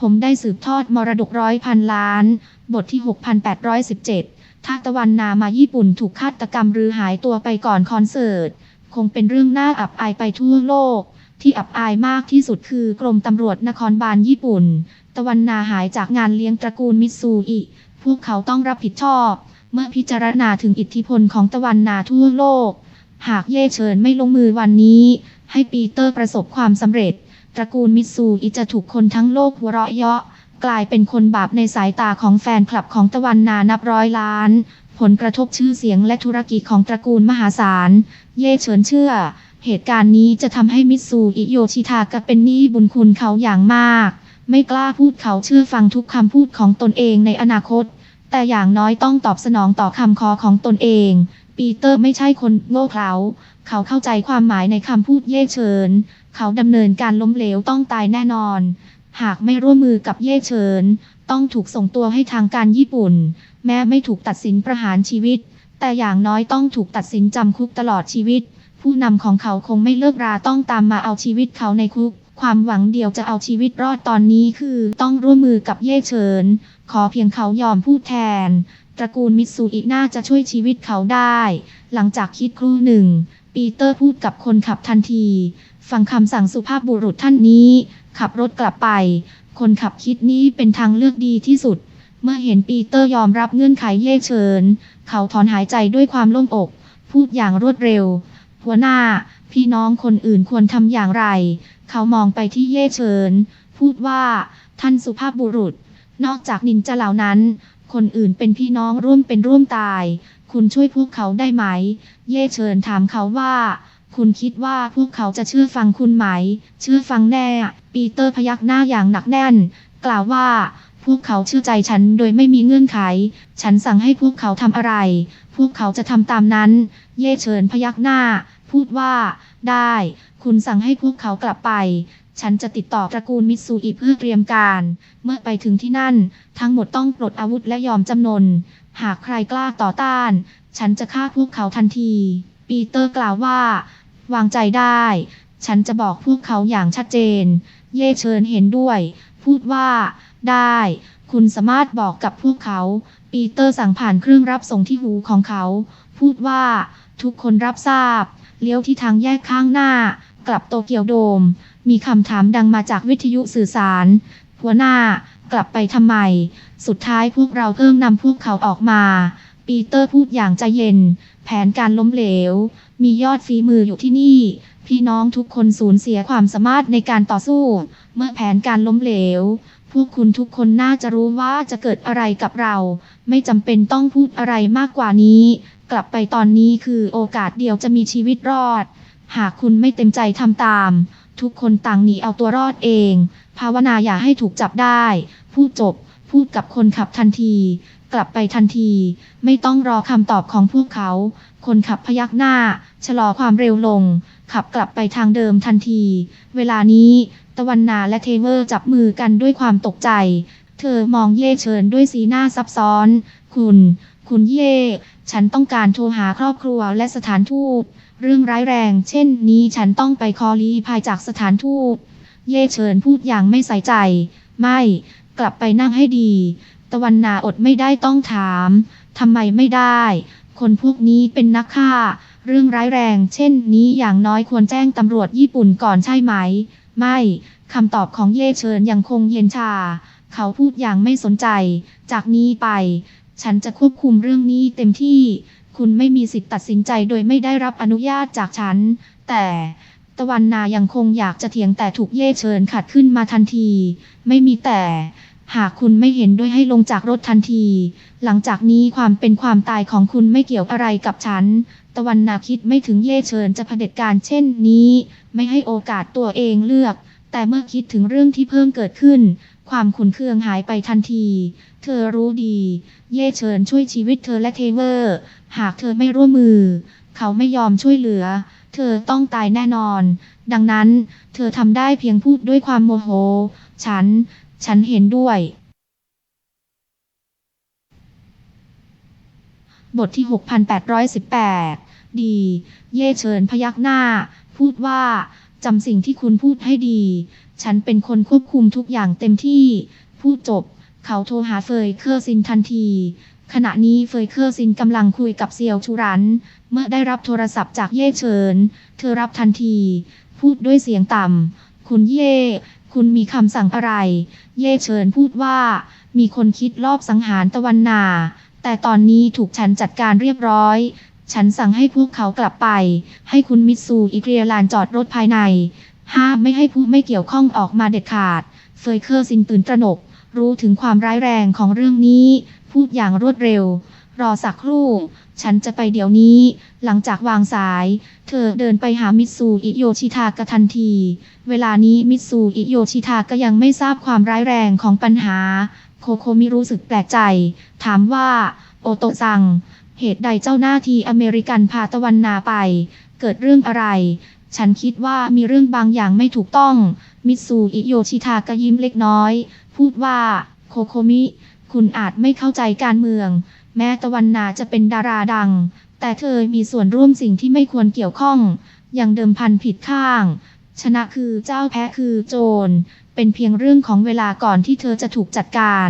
ผมได้สืบทอดมรดกร้อยพันล้าน บทที่ 6817ทาตะวันนามาญี่ปุ่นถูกฆาตกรรมหรือหายตัวไปก่อนคอนเสิร์ต คงเป็นเรื่องน่าอับอายไปทั่วโลก ที่อับอายมากที่สุดคือกรมตำรวจนครบาลญี่ปุ่น ตะวันนาหายจากงานเลี้ยงตระกูลมิตซูอิ พวกเขาต้องรับผิดชอบ เมื่อพิจารณาถึงอิทธิพลของตะวันนาทั่วโลก หากเย่เฉินไม่ลงมือวันนี้ ให้ปีเตอร์ประสบความสำเร็จ ตระกูลมิตซูอิจะถูกคนทั้งโลกหัวเราะเยาะ กลายเป็นคนบาปในสายตาของแฟนคลับของตะวันนานับร้อยล้าน ผลกระทบชื่อเสียงและธุรกิจของตระกูลมหาศาล เย่เฉินเชื่อ เหตุการณ์นี้จะทำให้มิตซูอิโยชิทากะเป็นหนี้บุญคุณเขาอย่างมาก ไม่กล้าพูดเขาเชื่อฟังทุกคำพูดของตนเองในอนาคต แต่อย่างน้อยต้องตอบสนองต่อคำขอของตนเองปีเตอร์ไม่ใช่คนโง่เขลา เขาเข้าใจความหมายในคำพูดเย่เฉิน เขาดำเนินการล้มเหลวต้องตายแน่นอน หากไม่ร่วมมือกับเย่เฉิน ต้องถูกส่งตัวให้ทางการญี่ปุ่น แม้ไม่ถูกตัดสินประหารชีวิต แต่อย่างน้อยต้องถูกตัดสินจำคุกตลอดชีวิต ผู้นำของเขาคงไม่เลิกราต้องตามมาเอาชีวิตเขาในคุก ความหวังเดียวจะเอาชีวิตรอดตอนนี้คือต้องร่วมมือกับเย่เฉิน ขอเพียงเขายอมพูดแทน ตระกูลมิตซูอิน่าจะช่วยชีวิตเขาได้ หลังจากคิดครู่หนึ่งปีเตอร์พูดกับคนขับทันที ฟังคำสั่งสุภาพบุรุษท่านนี้ ขับรถกลับไป คนขับคิดนี้เป็นทางเลือกดีที่สุด เมื่อเห็นปีเตอร์ยอมรับเงื่อนไขเย่เฉินเขาถอนหายใจด้วยความโล่งอก พูดอย่างรวดเร็ว หัวหน้า พี่น้องคนอื่นควรทำอย่างไร เขามองไปที่เย่เฉินพูดว่า ท่านสุภาพบุรุษ นอกจากนินจาเหล่านั้น คนอื่นเป็นพี่น้องร่วมเป็นร่วมตาย คุณช่วยพวกเขาได้ไหม เย่เฉินถามเขาว่า คุณคิดว่าพวกเขาจะเชื่อฟังคุณไหม เชื่อฟังแน่ ปีเตอร์พยักหน้าอย่างหนักแน่น กล่าวว่า พวกเขาเชื่อใจฉันโดยไม่มีเงื่อนไข ฉันสั่งให้พวกเขาทำอะไร พวกเขาจะทำตามนั้น เย่เฉินพยักหน้า พูดว่า ได้ คุณสั่งให้พวกเขากลับไปฉันจะติดต่อตระกูลมิตซูอิเพื่อเตรียมการ เมื่อไปถึงที่นั่น ทั้งหมดต้องปลดอาวุธและยอมจำนน หากใครกล้าต่อต้าน ฉันจะฆ่าพวกเขาทันที ปีเตอร์กล่าวว่า วางใจได้ ฉันจะบอกพวกเขาอย่างชัดเจน เย่เชิญเห็นด้วย พูดว่า ได้ คุณสามารถบอกกับพวกเขา ปีเตอร์สั่งผ่านเครื่องรับส่งที่หูของเขา พูดว่า ทุกคนรับทราบ เลี้ยวที่ทางแยกข้างหน้า กลับโตเกียวโดม มีคำถามดังมาจากวิทยุสื่อสาร หัวหน้ากลับไปทำไม สุดท้ายพวกเราเพิ่งนำพวกเขาออกมา ปีเตอร์พูดอย่างใจเย็น แผนการล้มเหลว มียอดฝีมืออยู่ที่นี่ พี่น้องทุกคนสูญเสียความสามารถในการต่อสู้ เมื่อแผนการล้มเหลว พวกคุณทุกคนน่าจะรู้ว่าจะเกิดอะไรกับเรา ไม่จำเป็นต้องพูดอะไรมากกว่านี้ กลับไปตอนนี้คือโอกาสเดียวจะมีชีวิตรอด หากคุณไม่เต็มใจทำตาม ทุกคนต่างหนีเอาตัวรอดเอง ภาวนาอย่าให้ถูกจับได้ พูดจบพูดกับคนขับทันที กลับไปทันที ไม่ต้องรอคำตอบของพวกเขา คนขับพยักหน้า ชะลอความเร็วลง ขับกลับไปทางเดิมทันที เวลานี้ตะวันนาและเทเวอร์จับมือกันด้วยความตกใจ เธอมองเย่เชิญด้วยสีหน้าซับซ้อน คุณ คุณเย่ ฉันต้องการโทรหาครอบครัวและสถานทูต เรื่องร้ายแรง เช่นนี้ฉันต้องไปคอลีภายจากสถานทูต เย่เฉินพูดอย่างไม่ใส่ใจ ไม่ กลับไปนั่งให้ดี ตะวันนาอดไม่ได้ต้องถามทำไมไม่ได้ คนพวกนี้เป็นนักฆ่า เรื่องร้ายแรง เช่นนี้อย่างน้อยควรแจ้งตำรวจญี่ปุ่นก่อนใช่ไหม ไม่คำตอบของเย่เฉินยังคงเย็นชา เขาพูดอย่างไม่สนใจ จากนี้ไป ฉันจะควบคุมเรื่องนี้เต็มที่ คุณไม่มีสิทธิ์ตัดสินใจโดยไม่ได้รับอนุญาตจากฉัน แต่ตะวันนายังคงอยากจะเถียงแต่ถูกเย่เชิญขัดขึ้นมาทันที ไม่มีแต่ หากคุณไม่เห็นด้วยให้ลงจากรถทันที หลังจากนี้ความเป็นความตายของคุณไม่เกี่ยวอะไรกับฉัน ตะวันนาคิดไม่ถึงเย่เชิญจะเผด็จการเช่นนี้ ไม่ให้โอกาสตัวเองเลือก แต่เมื่อคิดถึงเรื่องที่เพิ่มเกิดขึ้น ความขุนเคืองหายไปทันที เธอรู้ดี เย่เชิญช่วยชีวิตเธอและเทเวอร์ หากเธอไม่ร่วมมือ เขาไม่ยอมช่วยเหลือ เธอต้องตายแน่นอน ดังนั้น เธอทำได้เพียงพูดด้วยความโมโห ฉัน ฉันเห็นด้วย บทที่ 6818 ดี เย่เชิญพยักหน้า พูดว่าจำสิ่งที่คุณพูดให้ดี ฉันเป็นคนควบคุมทุกอย่างเต็มที่ พูดจบ เขาโทรหาเฟยเคอร์ซินทันที ขณะนี้เฟยเคอร์ซินกำลังคุยกับเซียวชูรัน เมื่อได้รับโทรศัพท์จากเย่เฉิน เธอรับทันที พูดด้วยเสียงต่ำ คุณเย่ คุณมีคำสั่งอะไร เย่เฉินพูดว่า มีคนคิดลอบสังหารตะวันนา แต่ตอนนี้ถูกฉันจัดการเรียบร้อย ฉันสั่งให้พวกเขากลับไป ให้คุณมิตซูอิเกรียลานจอดรถภายใน ห้ามไม่ให้ผู้ไม่เกี่ยวข้องออกมาเด็ดขาด เฟยเคอร์ซินตื่นตระหนก รู้ถึงความร้ายแรงของเรื่องนี้ พูดอย่างรวดเร็ว รอสักครู่ ฉันจะไปเดี๋ยวนี้ หลังจากวางสาย เธอเดินไปหามิตซูอิโยชิทากะทันที เวลานี้มิตซูอิโยชิทาก็ยังไม่ทราบความร้ายแรงของปัญหา โคโคมิรู้สึกแปลกใจ ถามว่า โอโตซัง เหตุใดเจ้าหน้าที่อเมริกันพาตะวันนาไป เกิดเรื่องอะไร ฉันคิดว่ามีเรื่องบางอย่างไม่ถูกต้อง มิตซูอิโยชิทากะยิ้มเล็กน้อย พูดว่า โคโคมิ คุณอาจไม่เข้าใจการเมือง แม้ตะวันนาจะเป็นดาราดัง แต่เธอมีส่วนร่วมสิ่งที่ไม่ควรเกี่ยวข้อง อย่างเดิมพันผิดข้าง ชนะคือเจ้าแพ้คือโจร เป็นเพียงเรื่องของเวลาก่อนที่เธอจะถูกจัดการ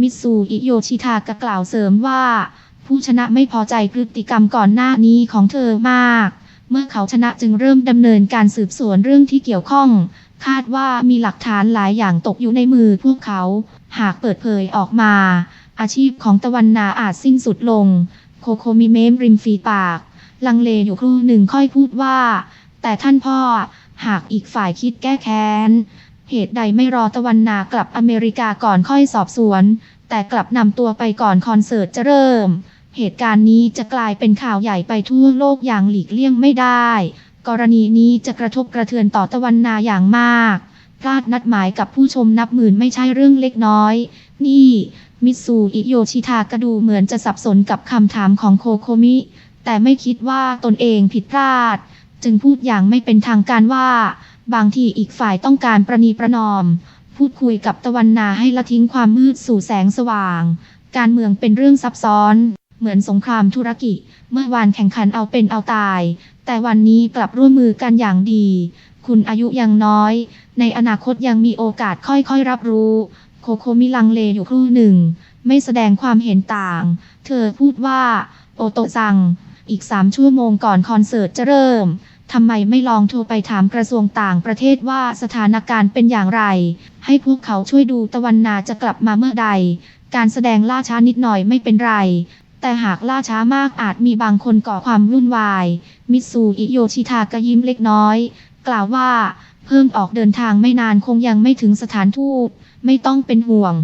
มิตซูอิโยชิทากะกล่าวเสริมว่า ผู้ชนะไม่พอใจพฤติกรรมก่อนหน้านี้ของเธอมาก เมื่อเขาชนะจึงเริ่มดำเนินการสืบสวนเรื่องที่เกี่ยวข้องคาดว่ามีหลักฐานหลายอย่างตกอยู่ในมือพวกเขา หากเปิดเผยออกมา อาชีพของตะวันนาอาจสิ้นสุดลง โคโคมิเมมริมฝีปาก ลังเลอยู่ครู่หนึ่งค่อยพูดว่า แต่ท่านพ่อ หากอีกฝ่ายคิดแก้แค้น เหตุใดไม่รอตะวันนากลับอเมริกาก่อนค่อยสอบสวน แต่กลับนำตัวไปก่อนคอนเสิร์ตจะเริ่ม เหตุการณ์นี้จะกลายเป็นข่าวใหญ่ไปทั่วโลกอย่างหลีกเลี่ยงไม่ได้ กรณีนี้จะกระทบกระเทือนต่อตะวันนาอย่างมาก พลาดนัดหมายกับผู้ชมนับหมื่นไม่ใช่เรื่องเล็กน้อย นี่ มิซูอิโยชิทากะดูเหมือนจะสับสนกับคำถามของโคโคมิ แต่ไม่คิดว่าตนเองผิดพลาด จึงพูดอย่างไม่เป็นทางการว่า บางทีอีกฝ่ายต้องการประนีประนอม พูดคุยกับตะวันนาให้ละทิ้งความมืดสู่แสงสว่าง การเมืองเป็นเรื่องซับซ้อน เหมือนสงครามธุรกิจ เมื่อวานแข่งขันเอาเป็นเอาตาย แต่วันนี้กลับร่วมมือกันอย่างดี คุณอายุยังน้อย ในอนาคตยังมีโอกาสค่อยๆรับรู้ โคโคมิลังเลอยู่ครู่หนึ่ง ไม่แสดงความเห็นต่าง เธอพูดว่า โอโตซัง อีกสามชั่วโมงก่อนคอนเสิร์ตจะเริ่มทำไมไม่ลองโทรไปถามกระทรวงต่างประเทศว่าสถานการณ์เป็นอย่างไร ให้พวกเขาช่วยดูตะวันนาจะกลับมาเมื่อใด การแสดงล่าช้านิดหน่อยไม่เป็นไร แต่หากล่าช้ามากอาจมีบางคนก่อความวุ่นวาย มิตซูอิโยชิทากะยิ้มเล็กน้อย กล่าวว่า เพิ่งออกเดินทางไม่นานคงยังไม่ถึงสถานทูต ไม่ต้องเป็นห่วง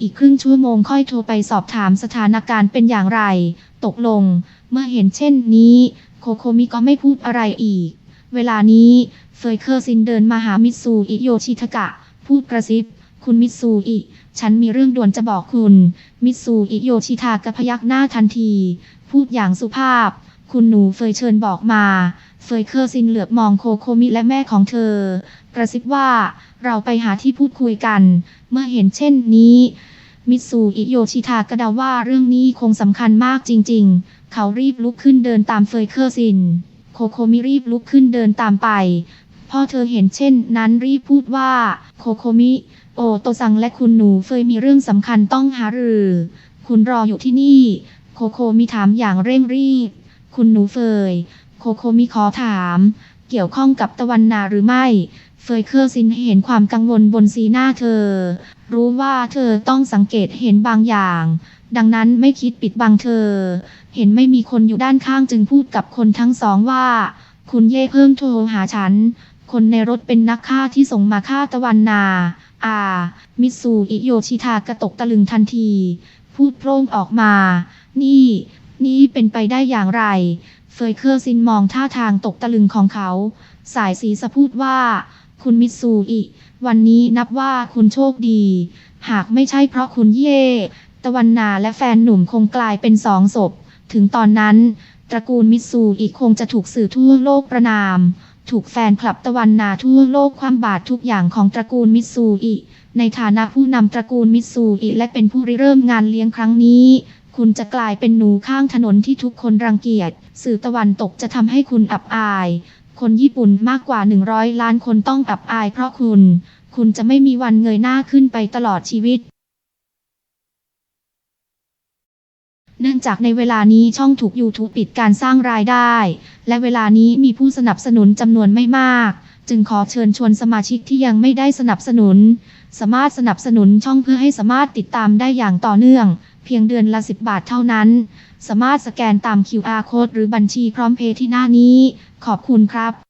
อีกครึ่งชั่วโมงค่อยโทรไปสอบถามสถานการณ์เป็นอย่างไร ตกลง เมื่อเห็นเช่นนี้ โคโคมิก็ไม่พูดอะไรอีก เวลานี้ เฟยเคอร์ซินเดินมาหามิซูอิโยชิทกะ พูดกระซิบ คุณมิซูอิ ฉันมีเรื่องด่วนจะบอกคุณ มิซูอิโยชิทากะพยักหน้าทันที พูดอย่างสุภาพ คุณหนูเฟยเชิญบอกมา เฟยเคอร์ซินเหลือบมองโคโคมิและแม่ของเธอ กระซิบว่า เราไปหาที่พูดคุยกัน เมื่อเห็นเช่นนี้มิตซูอิโยชิทากระดาว่าเรื่องนี้คงสำคัญมากจริงๆ เขารีบลุกขึ้นเดินตามเฟยเคอร์ซิน โคโคมิรีบลุกขึ้นเดินตามไป พ่อเธอเห็นเช่นนั้นรีบพูดว่า โคโคมิ โอโตซังและคุณหนูเฟยมีเรื่องสำคัญต้องหารือ คุณรออยู่ที่นี่ โคโคมิถามอย่างเร่งรีบ คุณหนูเฟย โคโคมิขอถาม เกี่ยวข้องกับตะวันนาหรือไม่ เฟยเคอร์ซินเห็นความกังวลบนสีหน้าเธอ รู้ว่าเธอต้องสังเกตเห็นบางอย่าง ดังนั้นไม่คิดปิดบังเธอ เห็นไม่มีคนอยู่ด้านข้างจึงพูดกับคนทั้งสองว่า คุณเย่เพิ่งโทรหาฉัน คนในรถเป็นนักฆ่าที่ส่งมาฆ่าตะวันนาอ่ามิตซูอิโยชิทากระตกตะลึงทันที พูดโพร่งออกมา นี่ นี่เป็นไปได้อย่างไร เฟยเคอร์ซินมองท่าทางตกตะลึงของเขา สายสีสะพูดว่า คุณมิตซูอิ วันนี้นับว่าคุณโชคดี หากไม่ใช่เพราะคุณเย่ ตะวันนาและแฟนหนุ่มคงกลายเป็นสองศพ ถึงตอนนั้น ตระกูลมิตซูอิคงจะถูกสื่อทั่วโลกประนาม ถูกแฟนคลับตะวันนาทั่วโลกความบาดทุกอย่างของตระกูลมิตซูอิ ในฐานะผู้นำตระกูลมิตซูอิและเป็นผู้ริเริ่มงานเลี้ยงครั้งนี้คุณจะกลายเป็นหนูข้างถนนที่ทุกคนรังเกียจ สื่อตะวันตกจะทำให้คุณอับอาย คนญี่ปุ่นมากกว่า 100 ล้านคนต้องอับอายเพราะคุณ คุณจะไม่มีวันเงยหน้าขึ้นไปตลอดชีวิต เนื่องจากในเวลานี้ช่องถูก YouTube ปิดการสร้างรายได้ และเวลานี้มีผู้สนับสนุนจำนวนไม่มาก จึงขอเชิญชวนสมาชิกที่ยังไม่ได้สนับสนุน สามารถสนับสนุนช่องเพื่อให้สามารถติดตามได้อย่างต่อเนื่อง เพียงเดือนละ 10 บาทเท่านั้น สามารถสแกนตาม QR code หรือบัญชีพร้อมเพย์ที่หน้านี้ ขอบคุณครับ